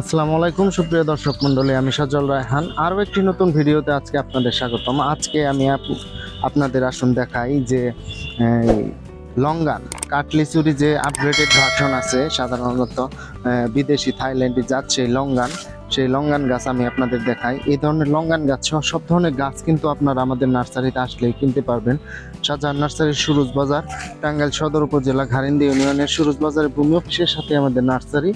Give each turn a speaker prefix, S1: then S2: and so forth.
S1: আসসালামু আলাইকুম, সুপ্রিয় দর্শক মণ্ডলী, আমি সজল রায়হান। আরও একটি নতুন ভিডিওতে আজকে আপনাদের স্বাগতম। আজকে আমি আপনাদের আসুন দেখাই যে লঙ্গান, কাটলিচুরি যে আপগ্রেডেড ভার্সন আছে, সাধারণত বিদেশি থাইল্যান্ডে যাচ্ছে লঙ্গান। সেই লঙ্গান গাছ আমি আপনাদের দেখাই। এই ধরনের লঙ্গান গাছ সহ সব ধরনের গাছ কিন্তু আপনারা আমাদের নার্সারিতে আসলেই কিনতে পারবেন। শাহজাহান নার্সারির সুরজ বাজার, টাঙ্গাইল সদর উপজেলা, ঘারিন্দি ইউনিয়নের সুরুজ বাজারের ভূমি অফিসের সাথে আমাদের নার্সারি।